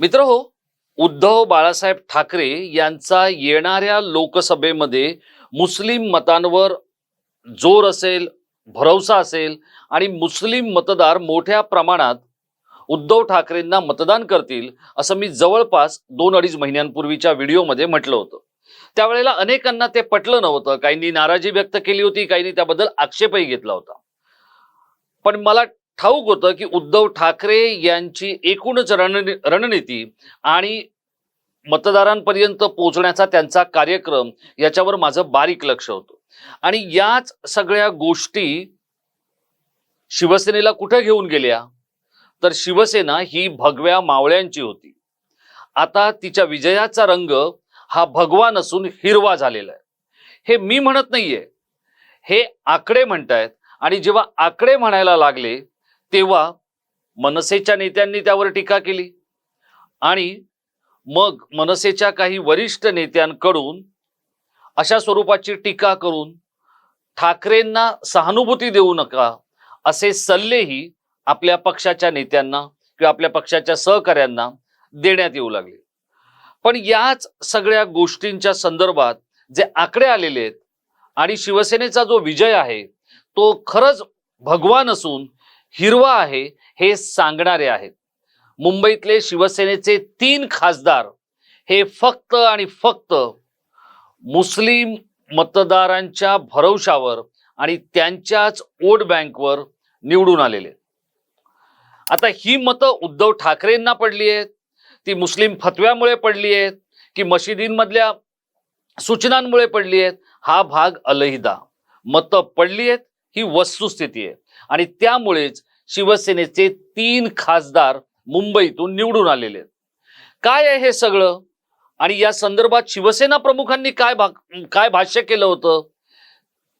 मित्र हो उद्धव बाळासाहेब ठाकरे यांचा येणाऱ्या लोकसभेमध्ये मुस्लिम मतांवर जोर असेल भरवसा असेल आणि मुस्लिम मतदार मोठ्या प्रमाणात उद्धव ठाकरेंना मतदान करतील असं मी जवळपास दोन अडीच महिन्यांपूर्वीच्या व्हिडिओमध्ये म्हटलं होतं. त्यावेळेला अनेकांना ते पटलं नव्हतं. काहींनी नाराजी व्यक्त केली होती काहींनी त्याबद्दल आक्षेपही घेतला होता. पण मला ठाऊक होतं की उद्धव ठाकरे यांची एकूणच रणनी रणनीती आणि मतदारांपर्यंत पोहोचण्याचा त्यांचा कार्यक्रम याच्यावर माझं बारीक लक्ष होतं. आणि याच सगळ्या गोष्टी शिवसेनेला कुठे घेऊन गेल्या? तर शिवसेना ही भगव्या मावळ्यांची होती. आता तिच्या विजयाचा रंग हा भगवा नसून हिरवा झालेला आहे. हे मी म्हणत नाहीये. हे आकडे म्हणतायत आणि जेव्हा आकडे म्हणायला लागले तेव्हा मनसेच्या नेत्यांनी त्यावर टीका केली. आणि मग मनसेच्या काही वरिष्ठ नेत्यांकडून अशा स्वरूपाची टीका करून ठाकरेंना सहानुभूती देऊ नका असे सल्लेही आपल्या पक्षाच्या नेत्यांना किंवा आपल्या पक्षाच्या सहकाऱ्यांना देण्यात येऊ लागले. पण याच सगळ्या गोष्टींच्या संदर्भात जे आकडे आलेले आहेत आणि शिवसेनेचा जो विजय आहे तो खरंच भगवान असून हिरवा आहे हे सांगणारे आहेत. मुंबईतले शिवसेनेचे तीन खासदार हे फक्त आणि फक्त मुस्लिम मतदारांच्या भरवशावर आणि त्यांच्याच वोट बँकवर निवडून आलेले. आता ही मतं उद्धव ठाकरेंना पडली आहेत ती मुस्लिम फतव्यामुळे पडली आहेत की मशिदींमधल्या सूचनांमुळे पडली आहेत हा भाग अलहिदा. मतं पडली आहेत ही वस्तुस्थिती आहे. आणि त्यामुळेच शिवसेनेचे तीन खासदार मुंबईतून निवडून आलेले आहेत. काय आहे हे सगळं? आणि या संदर्भात शिवसेना प्रमुखांनी काय भाग काय भाष्य केलं होतं?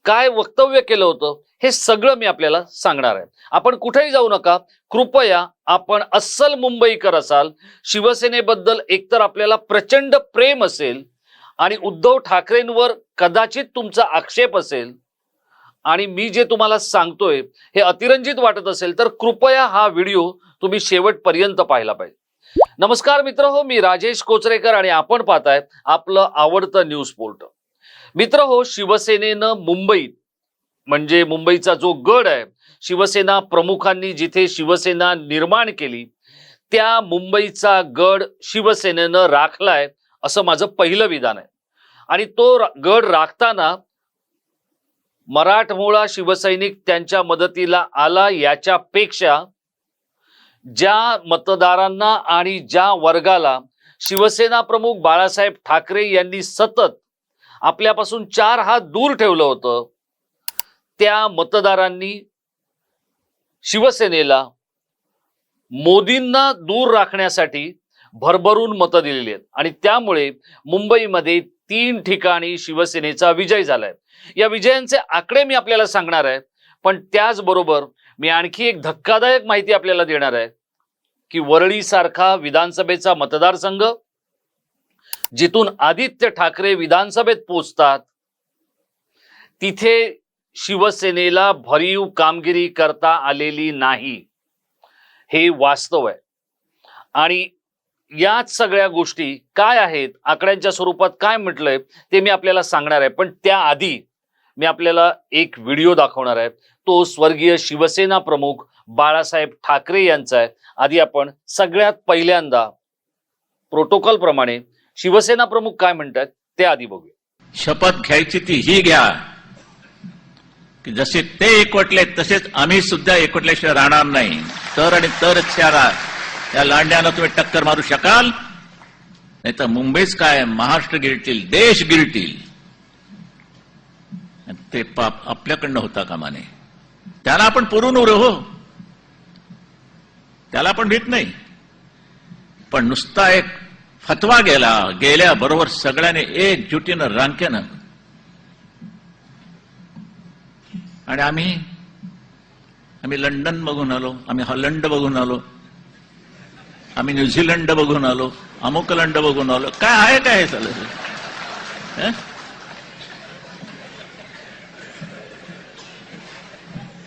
काय वक्तव्य केलं होतं? हे सगळं मी आपल्याला सांगणार आहे. आपण कुठेही जाऊ नका. कृपया आपण अस्सल मुंबईकर असाल. शिवसेनेबद्दल एकतर आपल्याला प्रचंड प्रेम असेल आणि उद्धव ठाकरेंवर कदाचित तुमचा आक्षेप असेल आणि मी जे तुम्हाला सांगतोय हे अतिरंजित वाटत असेल तर कृपया हा व्हिडिओ तुम्ही शेवटपर्यंत पाहिला पाहिजे. नमस्कार मित्र हो मी राजेश कोचरेकर आणि आपण पाहताय आपलं आवडतं न्यूज पोर्टल. मित्र हो शिवसेनेनं मुंबईत म्हणजे मुंबईचा जो गड आहे शिवसेना प्रमुखांनी जिथे शिवसेना निर्माण केली त्या मुंबईचा गड शिवसेनेनं राखलाय असं माझं पहिलं विधान आहे. आणि तो गड राखताना मराठमोळा शिवसैनिक त्यांच्या मदतीला आला याच्यापेक्षा ज्या मतदारांना आणि ज्या वर्गाला शिवसेना प्रमुख बाळासाहेब ठाकरे यांनी सतत आपल्यापासून चार हात दूर ठेवलं होतं त्या मतदारांनी शिवसेनेला मोदींना दूर राखण्यासाठी भरभरून मतं दिलेली आहेत. आणि त्यामुळे मुंबईमध्ये तीन ठिकाणी शिवसेनेचा विजय झालाय. या विजयांचे आकडे मी आपल्याला सांगणार आहे पण त्याचबरोबर मी आणखी एक धक्कादायक माहिती आपल्याला देणार आहे की वरळी सारखा विधानसभेचा मतदारसंघ जिथून आदित्य ठाकरे विधानसभेत पोचतात तिथे शिवसेनेला भरीव कामगिरी करता आलेली नाही. हे वास्तव आहे. आणि याच सगळ्या गोष्टी काय आहेत? आकड्यांच्या स्वरूपात काय म्हटलंय? ते मी आपल्याला सांगणार आहे. पण त्याआधी मी आपल्याला एक व्हिडिओ दाखवणार आहे. तो स्वर्गीय शिवसेना प्रमुख बाळासाहेब ठाकरे यांचा आहे. आधी आपण सगळ्यात पहिल्यांदा प्रोटोकॉल प्रमाणे शिवसेना प्रमुख काय म्हणतात ते आधी बघूया. शपथ घ्यायची ती ही घ्या. की जसे ते एकवटले तसेच आम्ही सुद्धा एकवटल्याशिवाय राहणार नाही. तर आणि तरच या या लांड्याला तुम्ही टक्कर मारू शकाल. नाही तर मुंबईच काय महाराष्ट्र गिळतील देश गिळतील ते पाप आपल्याकडनं होता कामाने. त्याला आपण पुरून उर हो. त्याला आपण भीत नाही. पण नुसता एक फतवा गेला गेल्याबरोबर सगळ्याने एकजुटीनं रांकेनं. आणि आम्ही आम्ही लंडन बघून आलो आम्ही हॉलंड बघून आलो. आम्ही न्यूझीलंड बघून आलो अमुकलंड बघून आलो. काय आहे काय हे?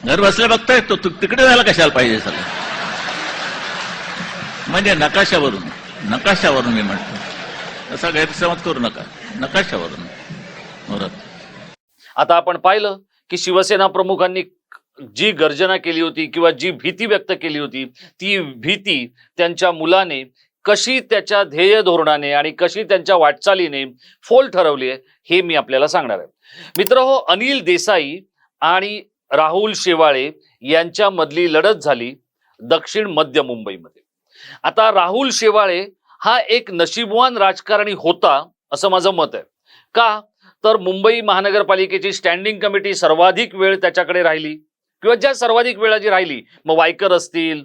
घर बसल्या बघताय तो तू तिकडे जायला कशाला पाहिजे सगळं म्हणजे नकाशावरून नकाशावरून मी म्हणतो. तसा गैरसमज करू नका. नकाशावरून. आता आपण पाहिलं की शिवसेना प्रमुखांनी जी गर्जना केली होती किंवा जी भीती व्यक्त केली होती ती भीती त्यांच्या मुलाने कशी त्याच्या ध्येय धोरणाने आणि कशी त्यांच्या वाटचालीने फोल ठरवली आहे हे मी आपल्याला सांगणार आहे. मित्र हो अनिल देसाई आणि राहुल शेवाळे यांच्यामधली लढत झाली दक्षिण मध्य मुंबईमध्ये. आता राहुल शेवाळे हा एक नशीबवान राजकारणी होता असं माझं मत आहे. का? तर मुंबई महानगरपालिकेची स्टँडिंग कमिटी सर्वाधिक वेळ त्याच्याकडे राहिली. किंवा ज्या सर्वाधिक वेळा जी राहिली मग वायकर असतील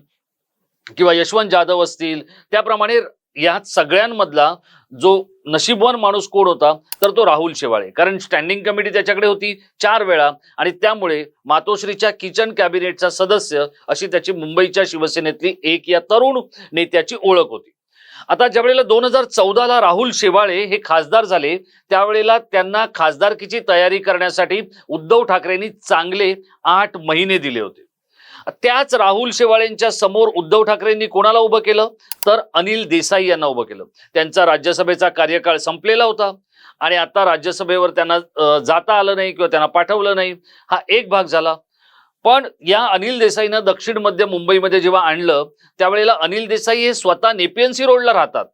किंवा यशवंत जाधव असतील त्याप्रमाणे या सगळ्यांमधला जो नशीबवान माणूस कोण होता तर तो राहुल शेवाळे. कारण स्टँडिंग कमिटी त्याच्याकडे होती चार वेळा आणि त्यामुळे मातोश्रीच्या किचन कॅबिनेटचा सदस्य अशी त्याची मुंबईच्या शिवसेनेतली एक या तरुण नेत्याची ओळख होती. आता ज्यावेळेला दोन हजार चौदाला राहुल शेवाळे हे खासदार झाले त्यावेळेला त्यांना खासदारकीची तयारी करण्यासाठी उद्धव ठाकरेंनी चांगले आठ महिने दिले होते. त्याच राहुल शेवाळेंच्या समोर उद्धव ठाकरेंनी कोणाला उभं केलं? तर अनिल देसाई यांना उभं केलं. त्यांचा राज्यसभेचा कार्यकाळ संपलेला होता आणि आता राज्यसभेवर त्यांना जाता आलं नाही किंवा त्यांना पाठवलं नाही. हा एक भाग झाला. पण या अनिल देसाईनं दक्षिण मध्य मुंबईमध्ये जेव्हा आणलं त्यावेळेला अनिल देसाई हे स्वतः नेपियन्सी रोडला राहतात.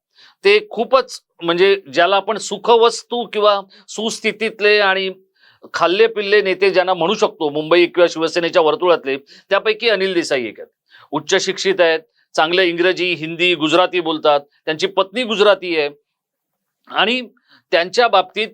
ते खूपच म्हणजे ज्याला आपण सुखवस्तू किंवा सुस्थितीतले आणि खाल्ले पिल्ले नेते ज्यांना म्हणू शकतो मुंबई किंवा शिवसेनेच्या वर्तुळातले त्यापैकी अनिल देसाई एक आहेत. उच्च शिक्षित आहेत चांगले इंग्रजी हिंदी गुजराती बोलतात त्यांची पत्नी गुजराती आहे. आणि त्यांच्या बाबतीत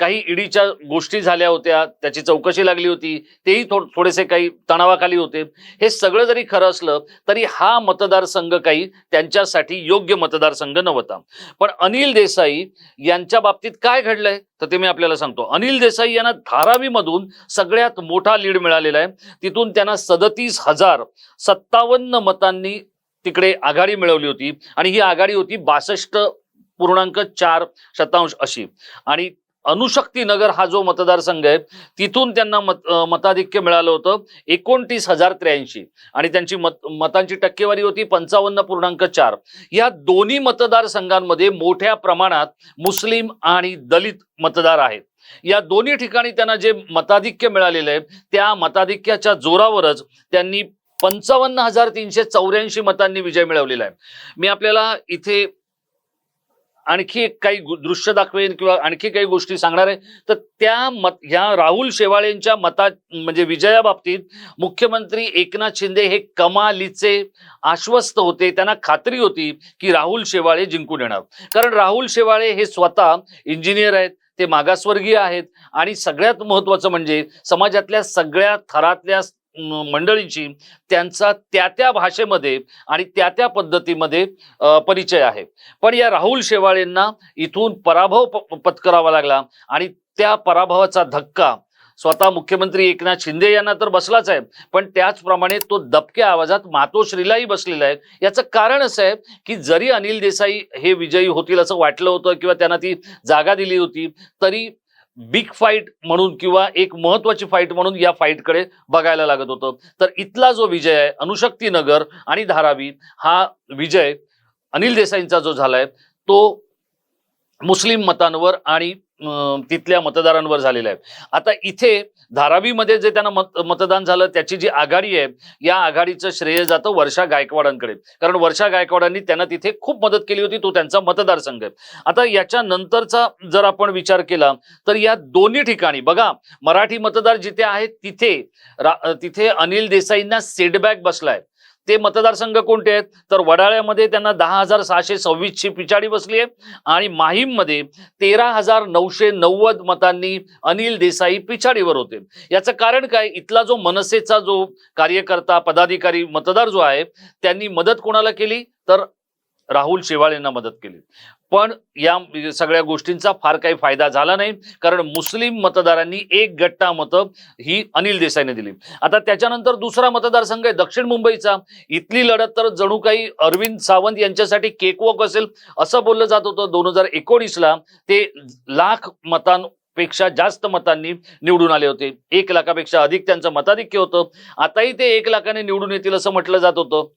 काही ईडीच्या गोष्टी झाल्या होत्या त्याची चौकशी लागली होती तेही थो थोडेसे काही तणावाखाली होते. हे सगळं जरी खरं असलं तरी हा मतदारसंघ काही त्यांच्यासाठी योग्य मतदारसंघ नव्हता. पण अनिल देसाई यांच्या बाबतीत काय घडलंय तर ते मी आपल्याला सांगतो. अनिल देसाई यांना धारावीमधून सगळ्यात मोठा लीड मिळालेला आहे. तिथून त्यांना सदतीस हजार सत्तावन्न मतांनी तिकडे आघाडी मिळवली होती. आणि ही आघाडी होती बासष्ट पूर्णांक चार शतांश अशी. आणि अनुशक्ती नगर हा जो मतदारसंघ आहे तिथून त्यांना मत मताधिक्य मिळालं होतं एकोणतीस हजार त्र्याऐंशी. आणि त्यांची मत मतांची टक्केवारी होती पंचावन्न पूर्णांक चार. या दोन्ही मतदारसंघांमध्ये मोठ्या प्रमाणात मुस्लिम आणि दलित मतदार आहेत. या दोन्ही ठिकाणी त्यांना जे मताधिक्य मिळालेलं आहे त्या मताधिक्याच्या जोरावरच त्यांनी पंचावन्न हजार तीनशे चौऱ्याऐंशी मतांनी विजय मिळवलेला आहे. मी आपल्याला इथे आणखी एक काही गु- दृश्य दाखवेन किंवा आणखी काही गोष्टी सांगणार आहे. तर त्या मत ह्या राहुल शेवाळेंच्या मता म्हणजे विजयाबाबतीत मुख्यमंत्री एकनाथ शिंदे हे कमालीचे आश्वस्त होते. त्यांना खात्री होती की राहुल शेवाळे जिंकून येणार. कारण राहुल शेवाळे हे स्वतः इंजिनियर आहेत ते मागासवर्गीय आहेत. आणि सगळ्यात महत्वाचं म्हणजे समाजातल्या सगळ्या थरातल्या मंडळींची त्यांचा त्या त्या भाषेमध्ये आणि त्या त्या पद्धतीमध्ये परिचय आहे. पण या राहुल शेवाळेंना इथून पराभव प- पत्करावा लागला आणि त्या पराभवाचा धक्का स्वतः मुख्यमंत्री एकनाथ शिंदे यांना तर बसलाच आहे पण त्याचप्रमाणे तो दबक्या आवाजात मातोश्रीलाही बसलेला आहे. याचं कारण असं आहे की जरी अनिल देसाई हे विजयी होतील असं वाटलं होतं किंवा त्यांना ती जागा दिली होती तरी बिग फाईट म्हणून किंवा एक महत्वाची फाईट म्हणून या फाईटकडे बघायला लागत होतं. तर इथला जो विजय आहे अनुशक्ती नगर आणि धारावी हा विजय अनिल देसाईंचा जो झालाय तो मुस्लिम मतांवर आणि तिथल्या मतदारांवर झालेला आहे आता इथे धारावीमध्ये जे त्यांना मत मतदान झालं त्याची जी आघाडी आहे या आघाडीचं श्रेय जातं वर्षा गायकवाडांकडे. कारण वर्षा गायकवाडांनी त्यांना तिथे खूप मदत केली होती तो त्यांचा मतदारसंघ आहे. आता याच्या नंतरचा जर आपण विचार केला तर या दोन्ही ठिकाणी बघा मराठी मतदार जिथे आहेत तिथे तिथे अनिल देसाईंना सेटबॅक बसलाय. ते मतदारसंघ कोणते आहेत? तर वडाळ्यामध्ये त्यांना दहा हजार सहाशे सव्वीसची पिछाडी बसली आहे. आणि माहीममध्ये तेरा हजार नऊशे नव्वद मतांनी अनिल देसाई पिछाडीवर होते. याचं कारण काय? इथला जो मनसेचा जो कार्यकर्ता पदाधिकारी मतदार जो आहे त्यांनी मदत कोणाला केली? तर राहुल शेवाळेंना मदत केली. पण या सगळ्या गोष्टींचा फार काही फायदा झाला नाही कारण मुस्लिम मतदारांनी एक गट्टा मतं ही अनिल देसाईने दिली. आता त्याच्यानंतर दुसरा मतदारसंघ आहे दक्षिण मुंबईचा. इथली लढत तर जणू काही अरविंद सावंत यांच्यासाठी केकवॉक असेल असं बोललं जात होतं दोन हजार एकोणीसला. ते लाख मतां पेक्षा जास्त मतांनी निवडून आले होते. एक लाखापेक्षा अधिक त्यांचं मताधिक्य होतं. आताही ते एक लाखाने निवडून येतील असं म्हटलं जात होतं.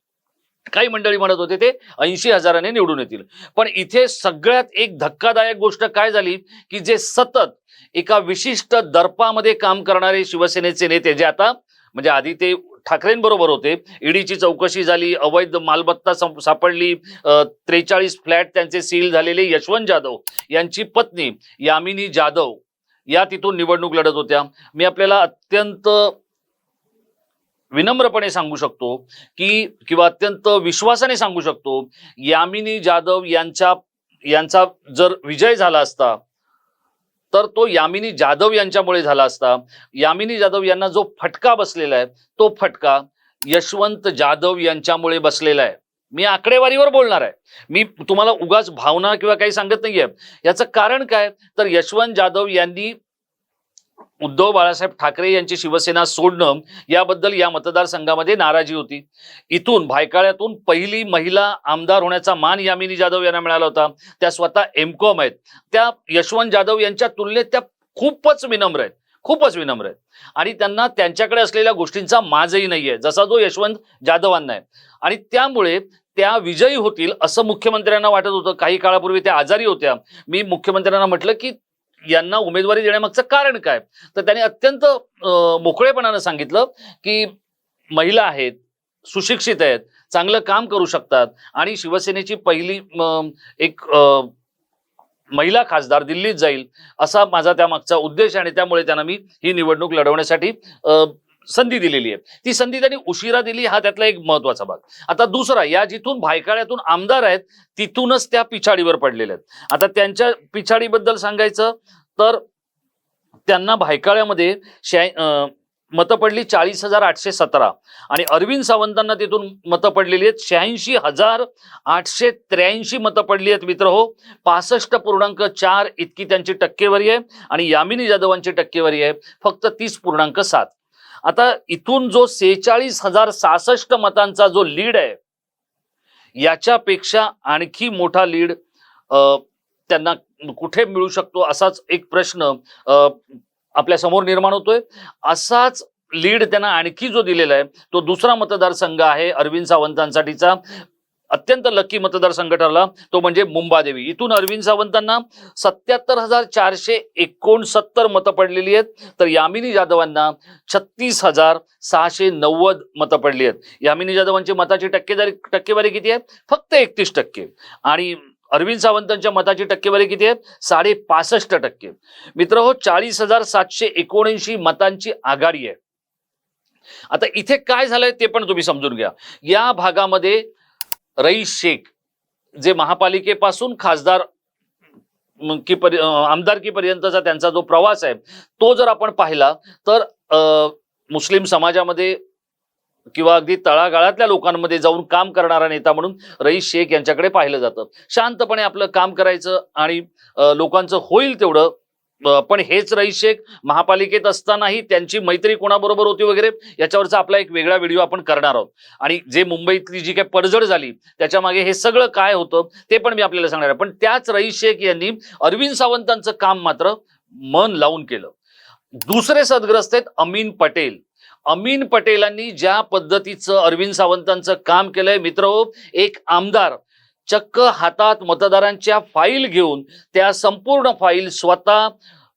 काही मंडळी म्हणत होते ते ऐंशी हजाराने निवडून येतील. पण इथे सगळ्यात एक धक्कादायक गोष्ट काय झाली की जे सतत एका विशिष्ट दर्पामध्ये काम करणारे शिवसेनेचे नेते जे आता म्हणजे आधी ते ठाकरेंबरोबर होते ईडीची चौकशी झाली अवैध मालमत्ता सापडली त्रेचाळीस फ्लॅट त्यांचे सील झालेले यशवंत जाधव यांची पत्नी यामिनी जाधव या तिथून निवडणूक लढत होत्या. मी आपल्याला अत्यंत विनम्रपणे सांगू शकतो की किंवा अत्यंत विश्वासाने सांगू शकतो यामिनी जाधव यांच्या यांचा जर विजय झाला असता तर तो यामिनी जाधव यांच्यामुळे झाला असता. यामिनी जाधव यांना जो फटका बसलेला आहे तो फटका यशवंत जाधव यांच्यामुळे बसलेला आहे. मी आकडेवारीवर बोलणार आहे. मी तुम्हाला उगाच भावना किंवा काही सांगत नाहीये. याचं कारण काय? तर यशवंत जाधव यांनी उद्धव बाळासाहेब ठाकरे यांची शिवसेना सोडणं याबद्दल या मतदारसंघामध्ये नाराजी होती. इथून भायकाळ्यातून पहिली महिला आमदार होण्याचा मान यामिनी जाधव यांना मिळाला होता. त्या स्वतः एमकॉम आहेत. त्या यशवंत जाधव यांच्या तुलनेत त्या खूपच विनम्र आहेत. खूपच विनम्र आहेत. आणि त्यांना त्यांच्याकडे असलेल्या गोष्टींचा माजही नाहीये जसा जो यशवंत जाधवांना आहे. आणि त्यामुळे त्या विजयी होतील असं मुख्यमंत्र्यांना वाटत होतं. काही काळापूर्वी त्या आजारी होत्या. मी मुख्यमंत्र्यांना म्हटलं की यांना उमेदवारी देण्यामागचं कारण काय? तर त्यांनी अत्यंत अं, मोकळेपणानं सांगितलं की महिला आहेत सुशिक्षित आहेत चांगलं काम करू शकतात आणि शिवसेनेची पहिली एक अं, महिला खासदार दिल्लीत जाईल असा माझा त्यामागचा उद्देश आणि त्यामुळे त्यांना मी ही निवडणूक लढवण्यासाठी अं, संधी दिलेली आहे ती संधी त्यांनी उशिरा दिली हा त्यातला एक महत्त्वाचा भाग. आता दुसरा या जिथून भायकाळ्यातून आमदार आहेत तिथूनच त्या पिछाडीवर पडलेल्या आहेत. आता त्यांच्या पिछाडीबद्दल सांगायचं तर त्यांना भायकाळ्यामध्ये शे मतं पडली चाळीस हजार आठशे सतरा. आणि अरविंद सावंतांना तिथून मतं पडलेली आहेत शहाऐंशी हजार आठशे त्र्याऐंशी मतं पडली आहेत मित्र हो. पासष्ट पूर्णांक चार इतकी त्यांची टक्केवारी आहे आणि यामिनी जाधवांची टक्केवारी आहे. फक्त तीस पूर्णांक सात. आता इथून जो सेहेचाळीस हजार सहासष्ट मतांचा जो लीड आहे याच्यापेक्षा आणखी मोठा लीड त्यांना कुठे मिळू शकतो असाच एक प्रश्न आपल्यासमोर निर्माण होतोय. असाच लीड त्यांना आणखी जो दिलेला आहे तो दुसरा मतदारसंघ आहे अरविंद सावंतांसाठीचा. अत्यंत लकी मतदारसंघ ठरला तो म्हणजे मुंबादेवी. इथून अरविंद सावंतांना सत्याहत्तर हजार चारशे एकोणसत्तर मतं पडलेली आहेत. तर यामिनी जाधवांना छत्तीस हजार सहाशे नव्वद मतं पडली आहेत. यामिनी जाधवांची मताची टक्केदारी टक्केवारी किती आहे? फक्त एकतीस टक्के. आणि अरविंद सावंतांच्या मताची टक्केवारी किती आहे? साडे पासष्ट टक्के. मित्र हो चाळीस हजार सातशे एकोणऐंशी मतांची आघाडी आहे. आता इथे काय झालंय ते पण तुम्ही समजून घ्या. या भागामध्ये रईस शेख जे महापालिकेपासून खासदार की परि- आमदारकीपर्यंतचा त्यांचा जो प्रवास आहे तो जर आपण पाहिला तर मुस्लिम समाजामध्ये किंवा अगदी तळागाळातल्या लोकांमध्ये जाऊन काम करणारा नेता म्हणून रईस शेख यांच्याकडे पाहिलं जातं. शांतपणे आपलं काम करायचं आणि लोकांचं होईल तेवढं पण हेच रईस शेख महापालिकेत असतानाही त्यांची मैत्री कोणाबरोबर होती वगैरे याच्यावरचा आपला एक वेगळा व्हिडिओ आपण करणार आहोत. आणि जे मुंबईतली जी काही पडझड झाली त्याच्यामागे हे सगळं काय होतं ते पण मी आपल्याला सांगणार आहे. पण त्याच रईस शेख यांनी अरविंद सावंतांचं काम मात्र मन लावून केलं. दुसरे सदग्रस्त आहेत अमीन पटेल. अमीन पटेलांनी ज्या पद्धतीचं अरविंद सावंतांचं काम केलंय मित्र हो एक आमदार चक्क हातात मतदारांच्या फाईल घेऊन त्या संपूर्ण फाईल स्वतः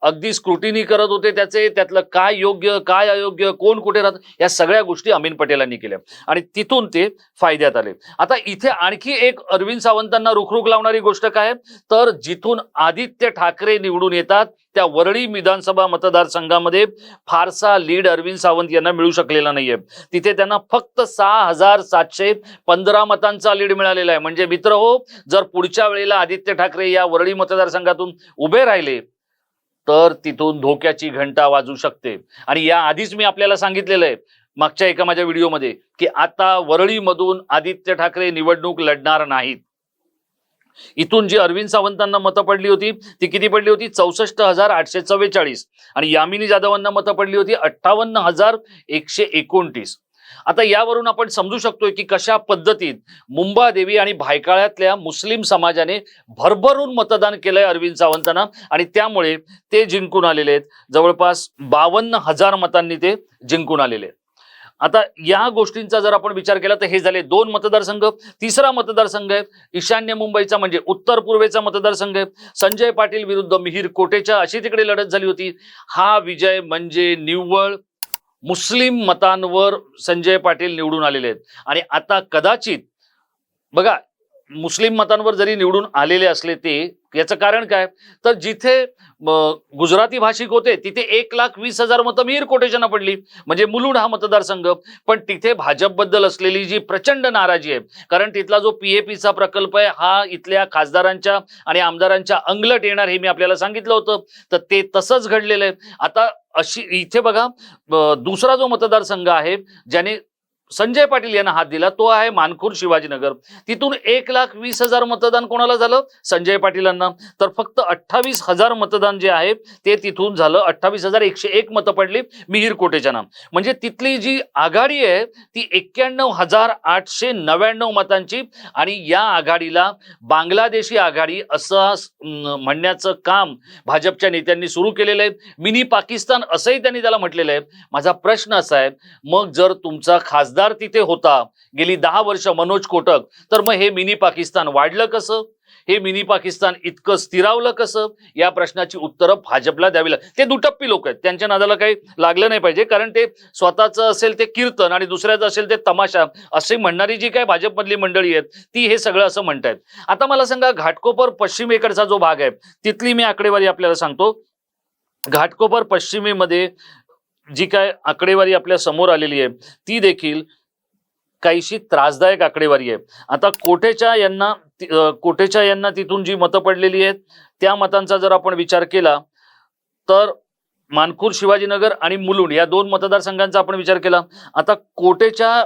अगदी स्क्रुटिनी करत होते त्याचे त्यातलं काय योग्य काय अयोग्य कोण कुठे राहत या सगळ्या गोष्टी अमीन पटेलांनी केल्या. आणि तिथून ते फायद्यात आले. आता इथे आणखी एक अरविंद सावंतांना रुखरुख लावणारी गोष्ट काय? तर जिथून आदित्य ठाकरे निवडून येतात त्या वरळी विधानसभा मतदारसंघामध्ये फारसा लीड अरविंद सावंत यांना मिळू शकलेला नाहीये. तिथे त्यांना फक्त सहा हजार सातशे पंधरा मतांचा लीड मिळालेला आहे. म्हणजे मित्र हो जर पुढच्या वेळेला आदित्य ठाकरे या वरळी मतदारसंघातून उभे राहिले तर तिथून धोक्याची घंटा वाजू शकते. आणि या आधीच मी आपल्याला सांगितलेलं आहे मागच्या एका माझ्या व्हिडिओमध्ये की आता वरळीमधून आदित्य ठाकरे निवडणूक लढणार नाहीत. इथून जी अरविंद सावंतांना मतं पडली होती ती किती पडली होती? चौसष्ट हजार आठशे चव्वेचाळीस. आणि यामिनी जाधवांना मतं पडली होती? अठ्ठावन्न हजार एकशे एकोणतीस. आता यावरून आपण समजू शकतोय की कशा पद्धतीत मुंबादेवी आणि भायकाळ्यातल्या मुस्लिम समाजाने भरभरून मतदान केलंय अरविंद सावंतांना. आणि त्यामुळे ते जिंकून आलेले आहेत. जवळपास बावन्न हजार मतांनी ते जिंकून आलेले आहेत. आता या गोष्टींचा जर आपण विचार केला तर हे झाले दोन मतदारसंघ. तिसरा मतदारसंघ आहे ईशान्य मुंबईचा म्हणजे उत्तर पूर्वेचा मतदारसंघ आहे. संजय पाटील विरुद्ध मिहीर कोटेच्या अशी तिकडे लढत झाली होती. हा विजय म्हणजे निव्वळ मुस्लिम मतांवर संजय पाटील निवडून आलेले आहेत. आणि आता कदाचित बघा मुस्लिम मतांवर जरी निवडून आलेले असले ते याचं कारण काय? तर जिथे गुजराती भाषिक होते तिथे एक लाख वीस हजार मतं मिहीर कोटेशना पडली. म्हणजे मुलुंड हा मतदारसंघ. पण तिथे भाजपबद्दल असलेली जी प्रचंड नाराजी आहे कारण तिथला जो पी ए पीचा प्रकल्प आहे हा इथल्या खासदारांच्या आणि आमदारांच्या अंगलट येणार हे मी आपल्याला सांगितलं होतं. तर ते तसंच घडलेलं आहे. आता अशी इथे बघा दुसरा जो मतदारसंघ आहे ज्याने संजय पाटील यांना हात दिला. तो आहे मानखूर शिवाजीनगर. तिथून एक लाख वीस हजार मतदान कोणाला झालं? संजय पाटीलांना. तर फक्त अठ्ठावीस हजार मतदान जे आहे ते तिथून झालं. अठ्ठावीस हजार एकशे एक मतं पडली मिहीर कोटेच्या नाम म्हणजे तिथली जी आघाडी आहे ती एक्क्याण्णव हजार आठशे नव्याण्णव मतांची आणि या आघाडीला बांगलादेशी आघाडी असं म्हणण्याचं काम भाजपच्या नेत्यांनी सुरू केलेलं आहे. मिनी पाकिस्तान असंही त्यांनी त्याला म्हटलेलं आहे. माझा प्रश्न असा आहे मग जर तुमचा खासदार तिथे होता. गेली दहा वर्ष मनोज कोटक. तर मग हे मिनी पाकिस्तान वाढलं कसं? हे मिनी पाकिस्तान इतकं स्थिरावलं कसं? या प्रश्नाची उत्तरं भाजपला द्यावी लाग ते दुटप्पी लोक आहेत. त्यांच्या नादाला काही लागलं नाही पाहिजे. कारण ते स्वतःचं असेल ते कीर्तन आणि दुसऱ्याचं असेल ते तमाशा असे म्हणणारी जी काय भाजपमधली मंडळी आहेत ती हे सगळं असं म्हणतायत. आता मला सांगा घाटकोपर पश्चिमेकडचा जो भाग आहे तिथली मी आकडेवारी आपल्याला सांगतो. घाटकोपर पश्चिमेमध्ये जी काय आकडेवारी आपल्यासमोर आलेली आहे ती देखील काहीशी त्रासदायक आकडेवारी आहे. आता कोठेच्या यांना कोठेच्या यांना तिथून जी मतं पडलेली आहेत त्या मतांचा जर आपण विचार केला तर मानखूर शिवाजीनगर आणि मुलुंड या दोन मतदारसंघांचा आपण विचार केला. आता कोटेच्या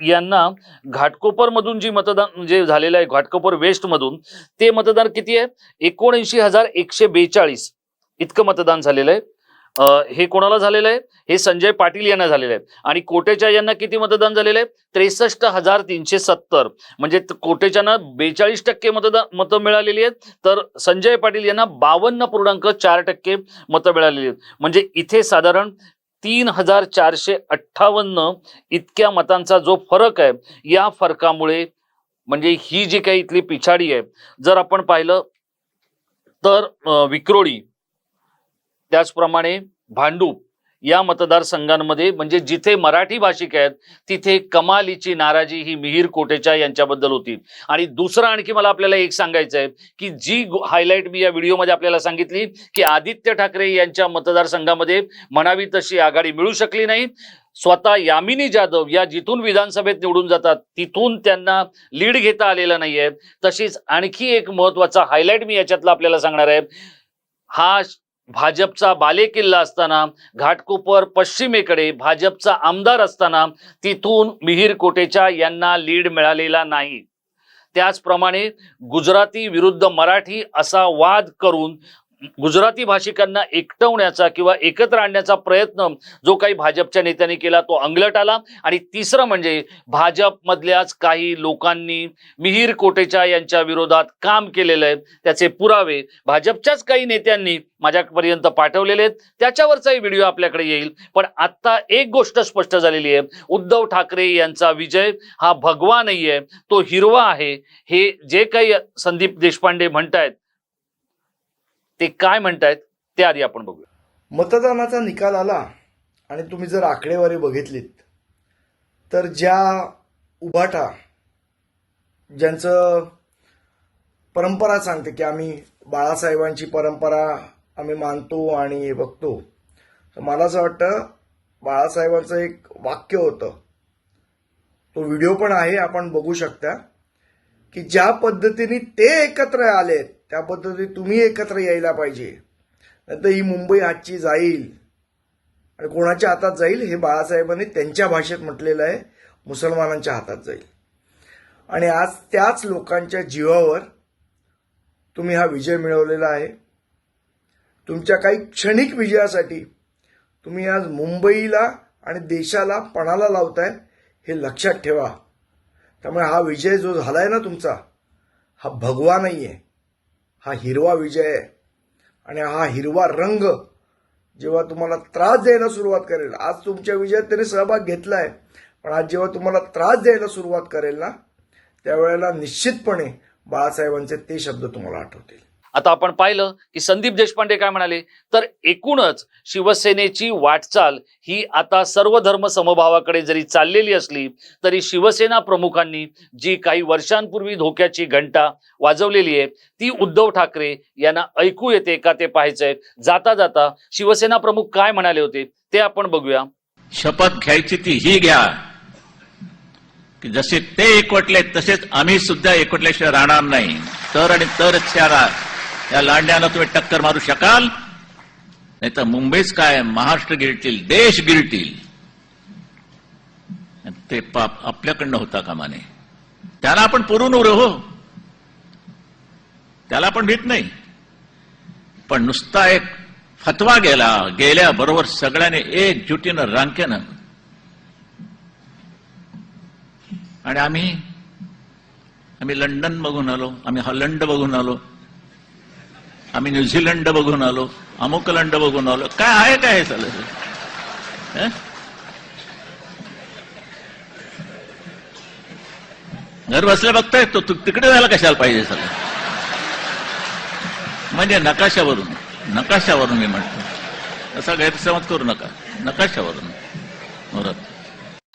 यांना घाटकोपरमधून जी मतदान जे झालेलं आहे घाटकोपर वेस्टमधून ते मतदान किती आहे? एकोणऐंशी हजार एकशे बेचाळीस इतकं मतदान झालेलं आहे. हे कोणाला झालेलं आहे? हे संजय पाटील यांना झालेलं आहे. आणि कोटेच्या यांना किती मतदान झालेलं आहे? त्रेसष्ट हजार तीनशे सत्तर. म्हणजे कोटेच्यांना कोटेच्याना बेचाळीस टक्के मतदान मतं मिळालेली आहेत. तर संजय पाटील यांना बावन्न पूर्णांक चार टक्के मतं मिळालेली आहेत. म्हणजे इथे साधारण तीन हजार चारशे अठ्ठावन्न इतक्या मतांचा जो फरक आहे या फरकामुळे म्हणजे ही जी काही इथली पिछाडी आहे जर आपण पाहिलं तर विक्रोळी त्याचप्रमाणे भांडूप या मतदारसंघांमध्ये म्हणजे जिथे मराठी भाषिक आहेत तिथे कमालीची नाराजी ही मिहीर कोटेच्या यांच्याबद्दल होती. आणि दुसरं आणखी मला आपल्याला एक सांगायचं आहे की जी हायलाईट मी या व्हिडिओमध्ये आपल्याला सांगितली की आदित्य ठाकरे यांच्या मतदारसंघामध्ये म्हणावी तशी आघाडी मिळू शकली नाही. स्वतः यामिनी जाधव या जिथून विधानसभेत निवडून जातात तिथून त्यांना लीड घेता आलेलं नाहीये. तशीच आणखी एक महत्त्वाचा हायलाईट मी याच्यातला आपल्याला सांगणार आहे. हा भाजपचा बालेकिल्ला असताना घाटकोपर पश्चिमेकडे भाजपचा आमदार असताना तिथून मिहीर कोटेचा यांना लीड मिळालेला नाही. त्याचप्रमाणे गुजराती विरुद्ध मराठी असा वाद करून गुजराती भाषिकांना एकटवण्याचा किंवा एकत्र आणण्याचा प्रयत्न जो काही भाजपच्या नेत्यांनी केला तो अंगलट आला. आणि तिसरं म्हणजे भाजपमधल्याच काही लोकांनी मिहीर कोटेच्या यांच्या विरोधात काम केलेलं आहे. त्याचे पुरावे भाजपच्याच काही नेत्यांनी माझ्यापर्यंत पाठवलेले आहेत. त्याच्यावरचाही व्हिडिओ आपल्याकडे येईल. पण आता एक गोष्ट स्पष्ट झालेली आहे. उद्धव ठाकरे यांचा विजय हा भगवा आहे. तो हिरवा आहे. हे जे काही संदीप देशपांडे म्हणतायत ते काय म्हणतायत ते आधी आपण बघूया. मतदानाचा निकाल आला आणि तुम्ही जर आकडेवारी बघितलीत तर ज्या उभाटा ज्यांचं परंपरा सांगते की आम्ही बाळासाहेबांची परंपरा आम्ही मानतो आणि बघतो तर मला असं वाटतं बाळासाहेबांचं एक वाक्य होतं. तो व्हिडिओ पण आहे आपण बघू शकता की ज्या पद्धतीने ते एकत्र आलेत त्या पद्धतीने तुम्ही एकत्र यायला पाहिजे. नंतर ही मुंबई आजची जाईल. आणि कोणाच्या हातात जाईल हे बाळासाहेबांनी त्यांच्या भाषेत म्हटलेलं आहे. मुसलमानांच्या हातात जाईल. आणि आज त्याच लोकांच्या जीवावर तुम्ही हा विजय मिळवलेला आहे. तुमच्या काही क्षणिक विजयासाठी तुम्ही आज मुंबईला आणि देशाला पणाला लावताय हे लक्षात ठेवा. त्यामुळे हा विजय जो झालाय ना तुमचा हा भगवा आहे हा हिरवा विजय आहे. आणि हा हिरवा रंग जेव्हा तुम्हाला त्रास द्यायला सुरुवात करेल आज तुमच्या विजयात त्याने सहभाग घेतला आहे पण आज जेव्हा तुम्हाला त्रास द्यायला सुरुवात करेल ना त्यावेळेला निश्चितपणे बाळासाहेबांचे ते शब्द तुम्हाला आठवतील. आता आपण पाहिलं की संदीप देशपांडे काय म्हणाले? तर एकूणच शिवसेनेची वाटचाल ही आता सर्व धर्म समभावाकडे जरी चाललेली असली तरी शिवसेना प्रमुखांनी जी काही वर्षांपूर्वी धोक्याची घंटा वाजवलेली आहे ती उद्धव ठाकरे यांना ऐकू येते का ते पाहायचंय? जाता जाता शिवसेना प्रमुख काय म्हणाले होते ते आपण बघूया. शपथ घ्यायची ती ही घ्या. की जसे ते एकवटले तसेच आम्ही सुद्धा एकवटल्याशिवाय राहणार नाही. तर आणि तरच या या लांड्याला तुम्ही टक्कर मारू शकाल. नाही तर मुंबईच काय महाराष्ट्र गिरतील देश गिरतील ते पाप आपल्याकडनं होता कामा नये त्याला आपण पुरून उरे हो. त्याला आपण भीत नाही. पण नुसता एक फतवा गेला गेल्याबरोबर सगळ्याने एकजुटीनं रांकेनं. आणि आम्ही आम्ही लंडन बघून आलो आम्ही हॉलंड बघून आलो. आम्ही न्यूझीलंड बघून आलो अमुकलंड बघून आलो. काय आहे काय हे घर बसल्या बघताय तो तू तिकडे जायला कशाला पाहिजे सगळं? म्हणजे नकाशावरून नकाशावरून मी म्हणतो. असा गैरसमज करू नका. नकाशावरून. मुहूर्त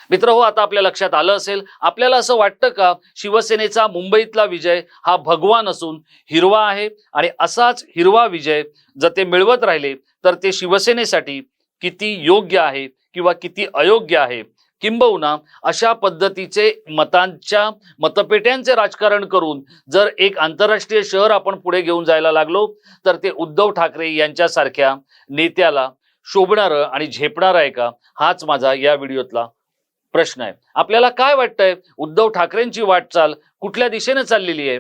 मित्र हो आता आपल्या लक्षात आलं असेल. आपल्याला असं वाटतं का शिवसेनेचा मुंबईतला विजय हा भगवान असून हिरवा आहे आणि असाच हिरवा विजय जर ते मिळवत राहिले तर ते शिवसेनेसाठी किती योग्य आहे किंवा किती अयोग्य आहे? किंबहुना अशा पद्धतीचे मतांच्या मतपेट्यांचे राजकारण करून जर एक आंतरराष्ट्रीय शहर आपण पुढे घेऊन जायला लागलो तर ते उद्धव ठाकरे यांच्यासारख्या नेत्याला शोभणारं आणि झेपणारं आहे का? हाच माझा या व्हिडिओतला प्रश्न आहे. आपल्याला काय वाटतंय? उद्धव ठाकरेंची वाटचाल कुठल्या दिशेने चाललेली आहे?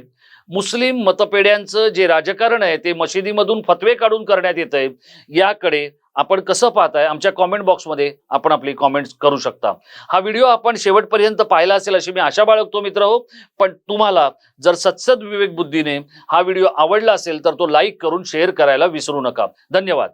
मुस्लिम मतपेढ्यांचं जे राजकारण आहे ते मशिदीमधून फतवे काढून करण्यात येत आहे याकडे आपण कसं पाहताय? आमच्या कॉमेंट बॉक्समध्ये आपण आपली कॉमेंट्स करू शकता. हा व्हिडिओ आपण शेवटपर्यंत पाहिला असेल अशी मी आशा बाळगतो मित्र हो. पण तुम्हाला जर सत्सद विवेक बुद्धीने हा व्हिडिओ आवडला असेल तर तो लाईक करून शेअर करायला विसरू नका. धन्यवाद.